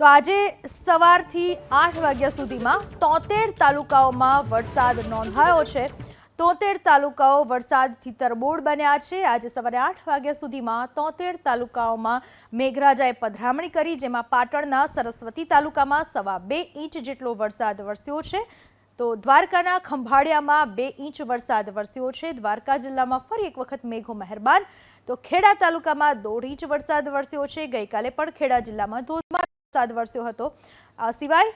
તો આજે સવારથી આઠ વાગ્યા સુધીમાં તોતેર તાલુકાઓમાં વરસાદ નોંધાયો છે. તોતેર તાલુકાઓ વરસાદથી તરબોળ બન્યા છે. આજે સવારે આઠ વાગ્યા સુધીમાં તોતેર તાલુકાઓમાં મેઘરાજાએ પધરામણી કરી, જેમાં પાટણના સરસ્વતી તાલુકામાં સવા બે ઇંચ જેટલો વરસાદ વરસ્યો છે. તો દ્વારકાના ખંભાળિયામાં બે ઇંચ વરસાદ વરસ્યો છે. દ્વારકા જિલ્લામાં ફરી એક વખત મેઘો મહેરબાન. તો ખેડા તાલુકામાં દોઢ ઇંચ વરસાદ વરસ્યો છે. ગઈકાલે પણ ખેડા જિલ્લામાં ધોધમાર વરસાદ વરસ્યો હતો. આ સિવાય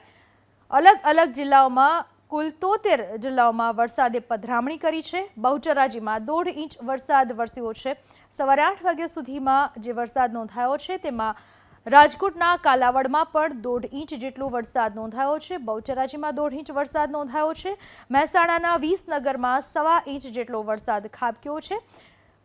અલગ અલગ જિલ્લાઓમાં કુલ તોતેર જિલ્લાઓમાં વરસાદે પધરામણી કરી છે. બહુચરાજીમાં દોઢ ઇંચ વરસાદ વરસ્યો છે. સવારે આઠ વાગ્યા સુધીમાં જે વરસાદ નોંધાયો છે તેમાં રાજકોટના કાલાવડમાં પણ દોઢ ઇંચ જેટલો વરસાદ નોંધાયો છે. બહુચરાજીમાં દોઢ ઇંચ વરસાદ નોંધાયો છે. મહેસાણાના વિસનગરમાં સવા ઇંચ જેટલો વરસાદ ખાબક્યો છે.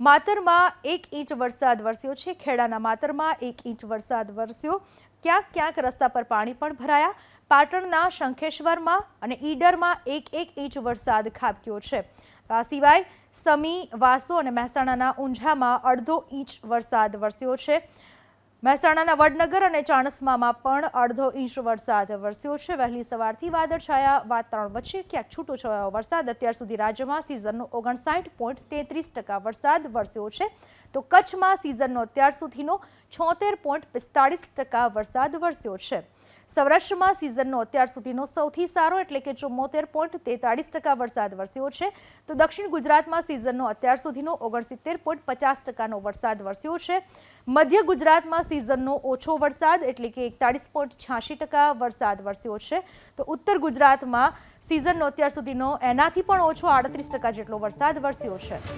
માતરમાં એક ઇંચ વરસાદ વરસ્યો છે. ખેડાના માતરમાં એક ઇંચ વરસાદ વરસ્યો. ક્યાંક ક્યાંક રસ્તા પર પાણી પણ ભરાયા. પાટણના શંખેશ્વરમાં અને ઈડરમાં એક એક ઇંચ વરસાદ ખાબક્યો છે. આ સિવાય સમી, વાસો અને મહેસાણાના ઊંઝામાં અડધો ઇંચ વરસાદ વરસ્યો છે. મહેસાણાના વડનગર અને ચાણસ્મામાં પણ અડધો ઇંચ વરસાદ વરસ્યો છે. વહેલી સવારથી વાદળછાયા વાતાવરણ વચ્ચે ક્યાંક છૂટો છવાયો વરસાદ. અત્યાર સુધી રાજ્યમાં સિઝનનો ઓગણસાઠ પોઈન્ટ તેત્રીસ ટકા વરસાદ વરસ્યો છે. તો કચ્છમાં સિઝનનો અત્યાર સુધીનો છોતેર પોઈન્ટ પિસ્તાળીસ ટકા વરસાદ વરસ્યો છે. સૌરાષ્ટ્રમાં સિઝનનો અત્યાર સુધીનો સૌથી સારો એટલે કે ચુમ્મોતેર પોઈન્ટ તેતાળીસ ટકા વરસાદ વરસ્યો છે. તો દક્ષિણ ગુજરાતમાં સિઝનનો અત્યાર સુધીનો ઓગણસિત્તેર પોઈન્ટ પચાસ ટકાનો વરસાદ વરસ્યો છે. મધ્ય ગુજરાતમાં સિઝનનો ઓછો વરસાદ એટલે કે એકતાળીસ પોઈન્ટ છ્યાસી ટકા વરસાદ વરસ્યો છે. તો ઉત્તર ગુજરાતમાં સિઝનનો અત્યાર સુધીનો એનાથી પણ ઓછો આડત્રીસ ટકા જેટલો વરસાદ વરસ્યો છે.